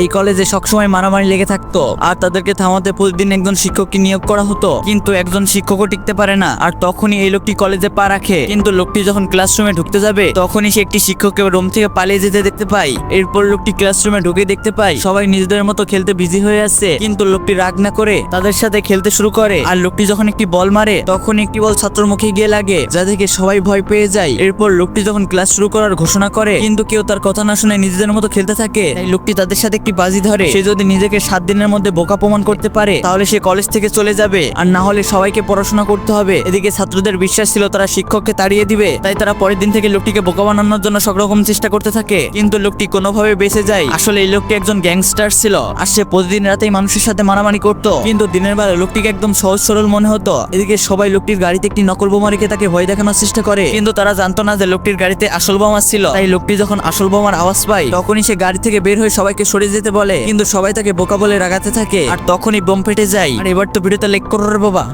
এই কলেজে সবসময় মারামারি লেগে থাকতো, আর তাদেরকে থামাতে প্রতিদিন একজন শিক্ষককে নিয়োগ করা হতো। কিন্তু একজন শিক্ষকও টিকতে পারে না, আর তখনই এই লোকটি কলেজে পা রাখে। কিন্তু লোকটি যখন ক্লাসরুমে ঢুকতে যাবে, তখনই সে একটি শিক্ষককে রুম থেকে পালিয়ে যেতে দেখতে পায়। এরপর লোকটি ক্লাসরুমে ঢুকে দেখতে পায়, সবাই নিজেদের মতো খেলতে বিজি হয়ে আছে। কিন্তু লোকটি রাগ না করে তাদের সাথে খেলতে শুরু করে, আর লোকটি যখন একটি বল মারে তখন একটি বল ছাত্রর মুখে গিয়ে লাগে, যা থেকে সবাই ভয় পেয়ে যায়। এরপর লোকটি যখন ক্লাস শুরু করার ঘোষণা করে, কিন্তু কেউ তার কথা না শুনে নিজেদের মতো খেলতে থাকে, তাই লোকটি তাদের সাথে একটি বাজি ধরে। সে যদি নিজেকে সাত দিনের মধ্যে বোকা প্রমাণ করতে পারে, তাহলে সে কলেজ থেকে চলে যাবে। আর না হলে সবাইকে পড়াশোনা করতে হবে। এদিকে ছাত্রদের বিশ্বাস ছিল তারা শিক্ষককে তাড়িয়ে দিবে। তাই তারা পরের দিন থেকে লোকটিকে বোকা বানানোর জন্য সব রকম চেষ্টা করতে থাকে। কিন্তু লোকটি কোনোভাবে বেঁচে যায়। আসলে এই লোকটি একজন গ্যাংস্টার ছিল। আর সে প্রতিদিন রাতেই মানুষের সাথে মারামারি করতো। কিন্তু দিনের বেলা লোকটিকে একদম সহজ সরল মনে হতো। এদিকে সবাই লোকটির গাড়িতে একটি নকল বোমা রেখে তাকে ভয় দেখানোর চেষ্টা করে। কিন্তু তারা জানতো না যে লোকটির গাড়িতে আসল বোমা ছিল। তাই লোকটি যখন আসল বোমার আওয়াজ পায়, তখনই সে গাড়ি থেকে বের হয়ে সবাইকে সরে যেতে বলে। কিন্তু সবাই তাকে বোকা বলে রাগাতে থাকে। আর তখনই বোম ফেটে যায়। আর এবার তো ভিডিওটা লেক করো রে বাবা।